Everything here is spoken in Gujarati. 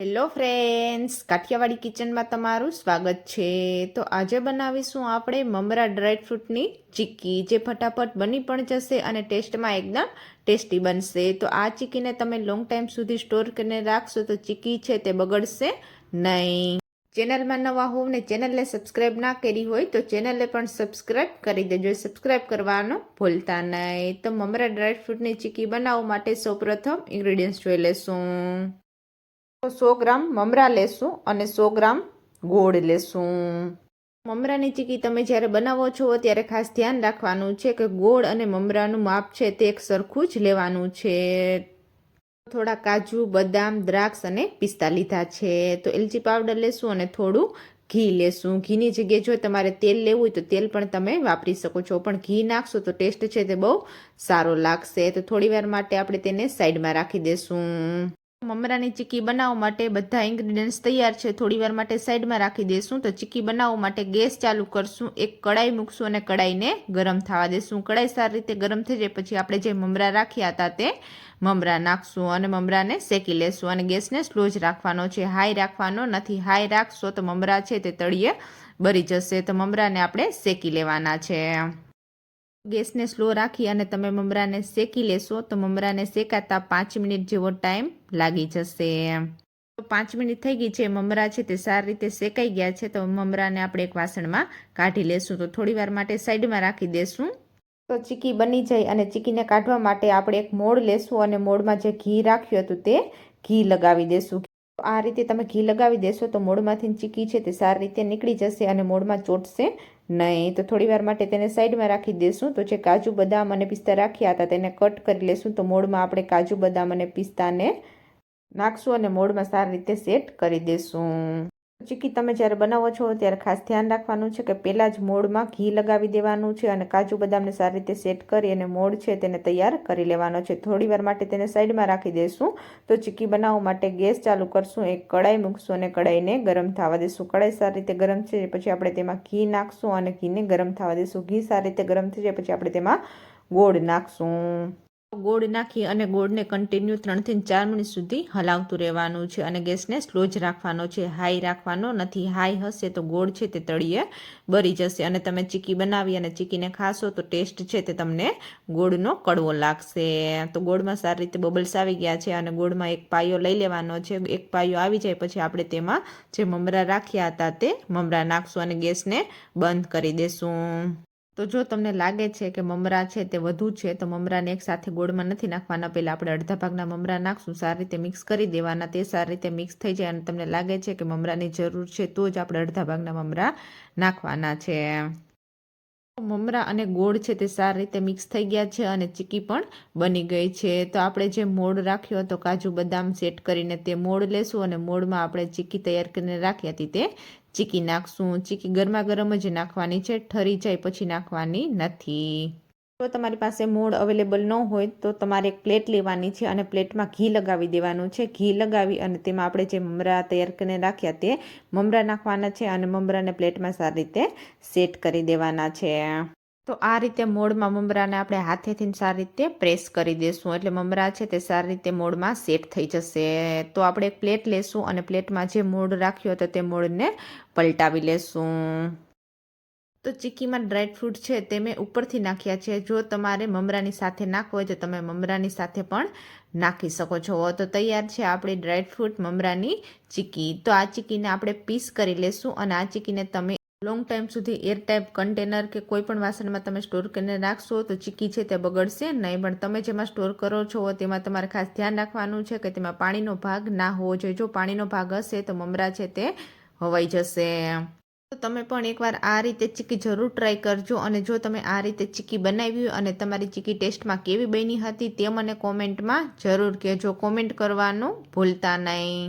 હેલો ફ્રેન્ડ્સ કાઠિયાવાડી કિચનમાં તમારું સ્વાગત છે. તો આજે બનાવીશું આપણે મમરા ડ્રાયફ્રૂટની ચીક્કી, જે ફટાફટ બની પણ જશે અને ટેસ્ટમાં એકદમ ટેસ્ટી બનશે. તો આ ચીક્કીને તમે લોંગ ટાઈમ સુધી સ્ટોર કરીને રાખશો તો ચીક્કી છે તે બગડશે નહીં. ચેનલમાં નવા હોવ ને ચેનલને સબસ્ક્રાઈબ ના કરી હોય તો ચેનલને પણ સબસ્ક્રાઈબ કરી દેજો. સબસ્ક્રાઈબ કરવાનું ભૂલતા નહીં. તો મમરા ડ્રાયફ્રૂટની ચીક્કી બનાવવા માટે સૌપ્રથમ ઇન્ગ્રેડિયન્ટ્સ જોઈ લેશું. સો ગ્રામ મમરા લેશું અને સો ગ્રામ ગોળ લેશું. મમરાની ચીકી તમે જ્યારે બનાવો છો ત્યારે ખાસ ધ્યાન રાખવાનું છે કે ગોળ અને મમરાનું માપ છે તે એક સરખું જ લેવાનું છે. થોડા કાજુ, બદામ, દ્રાક્ષ અને પિસ્તા લીધા છે. તો એલચી પાવડર લેશું અને થોડું ઘી લેશું. ઘીની જગ્યાએ જો તમારે તેલ લેવું હોય તો તેલ પણ તમે વાપરી શકો છો. પણ ઘી નાખશો તો ટેસ્ટ છે તે બહુ સારો લાગશે. તો થોડી માટે આપણે તેને સાઈડમાં રાખી દેશું. મમરાની ચીકી બનાવવા માટે બધા ઇન્ગ્રીડિયન્ટ્સ તૈયાર છે. થોડી વાર માટે સાઈડમાં રાખી દઈશું તો ચીકી બનાવવા માટે ગેસ ચાલુ કરશું. એક કડાઈ મૂકશું અને કડાઈને ગરમ થવા દેશું. કડાઈ સારી રીતે ગરમ થઈ જાય પછી આપણે જે મમરા રાખ્યા હતા તે મમરા નાખશું અને મમરાને શેકી લેશું અને ગેસને સ્લો જ રાખવાનો છે. હાઈ રાખવાનો નથી. હાઈ રાખશો તો મમરા છે તે તળીએ બળી જશે. તો મમરાને આપણે શેકી લેવાના છે. ગેસને સ્લો રાખી અને તમે મમરાને શેકી લેશો, તો મમરાને શેકાતા પાંચ મિનિટ જેવો ટાઈમ લાગી જશે. તો પાંચ મિનિટ થઈ ગઈ છે, મમરા છે તે સારી રીતે શેકાઈ ગયા છે, તો મમરાને આપણે એક વાસણમાં કાઢી લેશું. તો થોડી વાર માટે સાઈડમાં રાખી દેશું. તો ચીકી બની જાય અને ચીકીને કાઢવા માટે આપણે એક મોડ લેશું અને મોડમાં જે ઘી રાખ્યું હતું તે ઘી લગાવી દેશું. આ રીતે તમે ઘી લગાવી દેશો તો મોડમાંથી ચીકી છે તે સારી રીતે નીકળી જશે અને મોડમાં ચોટશે નહીં, તો થોડી વાર માટે તેને સાઈડમાં રાખી દઈશું તો જે કાજુ, બદામ અને પિસ્તા રાખ્યા હતા તેને કટ કરી લેશું. તો મોડમાં આપણે કાજુ, બદામ અને પિસ્તાને નાખશું અને મોડમાં સારી રીતે સેટ કરી દેશું. ચીકી તમે જ્યારે બનાવો છો ત્યારે ખાસ ધ્યાન રાખવાનું છે કે પહેલાં જ મોડમાં ઘી લગાવી દેવાનું છે અને કાજુ બદામને સારી રીતે સેટ કરી અને મોડ છે તેને તૈયાર કરી લેવાનો છે. થોડી વાર માટે તેને સાઈડમાં રાખી દઈશું તો ચીકી બનાવવા માટે ગેસ ચાલુ કરશું, એક કડાઈ મૂકશું અને કડાઈને ગરમ થવા દઈશું કડાઈ સારી રીતે ગરમ છે પછી આપણે તેમાં ઘી નાખશું અને ઘીને ગરમ થવા દઈશું ઘી સારી રીતે ગરમ થઈ જાય પછી આપણે તેમાં ગોળ નાખશું. ગોળ નાખી અને ગોળને કન્ટિન્યુ ત્રણથી ચાર મિનિટ સુધી હલાવતું રહેવાનું છે અને ગેસને સ્લો જ રાખવાનો છે. હાઈ રાખવાનો નથી. હાઈ હશે તો ગોળ છે તે તળીએ બળી જશે અને તમે ચીકી બનાવી અને ચીકીને ખાશો તો ટેસ્ટ છે તે તમને ગોળનો કડવો લાગશે. તો ગોળમાં સારી રીતે બબલ્સ આવી ગયા છે અને ગોળમાં એક પાયો લઈ લેવાનો છે. એક પાયો આવી જાય પછી આપણે તેમાં જે મમરા રાખ્યા હતા તે મમરા નાખશું અને ગેસને બંધ કરી દેશું. તો જો તમને લાગે છે કે મમરા છે તે વધુ છે, તો મમરાને એક સાથે ગોળમાં નથી નાખવાના. પહેલાં આપણે અડધા ભાગના મમરા નાખશું, સારી રીતે મિક્સ કરી દેવાના. તે સારી રીતે મિક્સ થઈ જાય અને તમને લાગે છે કે મમરાની જરૂર છે, તો જ આપણે અડધા ભાગના મમરા નાખવાના છે. મમરા અને ગોળ છે તે સારી રીતે મિક્સ થઈ ગયા છે અને ચીકી પણ બની ગઈ છે. તો આપણે જે મોડ રાખ્યો હતો, કાજુ બદામ સેટ કરીને તે મોડ લેશું અને મોડમાં આપણે ચીકી તૈયાર કરીને રાખી હતી તે ચીકી નાખશું. ચીકી ગરમા ગરમ જ નાખવાની છે, ઠરી જાય પછી નાખવાની નથી. જો તમારી પાસે મૂળ અવેલેબલ ન હોય તો તમારે એક પ્લેટ લેવાની છે અને પ્લેટમાં ઘી લગાવી દેવાનું છે. ઘી લગાવી અને તેમાં આપણે જે મમરા તૈયાર કરીને રાખ્યા તે મમરા નાખવાના છે અને મમરાને પ્લેટમાં સારી રીતે સેટ કરી દેવાના છે. તો આ રીતે મોડમાં મમરાને આપણે હાથેથી સારી રીતે પ્રેસ કરી દઈશું એટલે મમરા છે તે સારી રીતે મોડમાં સેટ થઈ જશે. તો આપણે એક પ્લેટ લેશું અને પ્લેટમાં જે મૂળ રાખ્યો હતો તે મૂળને પલટાવી લેશું. તો ચીકીમાં ડ્રાયફ્રૂટ છે તે મેં ઉપરથી નાખ્યા છે. જો તમારે મમરાની સાથે નાખવો હોય તો તમે મમરાની સાથે પણ નાખી શકો છો. તો તૈયાર છે આપણી ડ્રાય ફ્રૂટ મમરાની ચીકી. તો આ ચીકીને આપણે પીસ કરી લેશું અને આ ચીકીને તમે લોંગ ટાઈમ સુધી એર ટાઈપ કન્ટેનર કે કોઈ પણ વાસણમાં તમે સ્ટોર કરીને રાખશો તો ચીકી છે તે બગડશે નહીં. પણ તમે જેમાં સ્ટોર કરો છો તેમાં તમારે ખાસ ધ્યાન રાખવાનું છે કે તેમાં પાણીનો ભાગ ના હોવો જોઈએ. જો પાણીનો ભાગ હશે તો મમરા છે તે હવાઈ જશે. તો તમે પણ એકવાર આ રીતે ચીકી જરૂર ટ્રાય કરજો અને જો તમે આ રીતે ચીકી બનાવી અને તમારી ચીકી ટેસ્ટમાં કેવી બની હતી તે મને કોમેન્ટમાં જરૂર કહેજો. કોમેન્ટ કરવાનું ભૂલતા નહીં.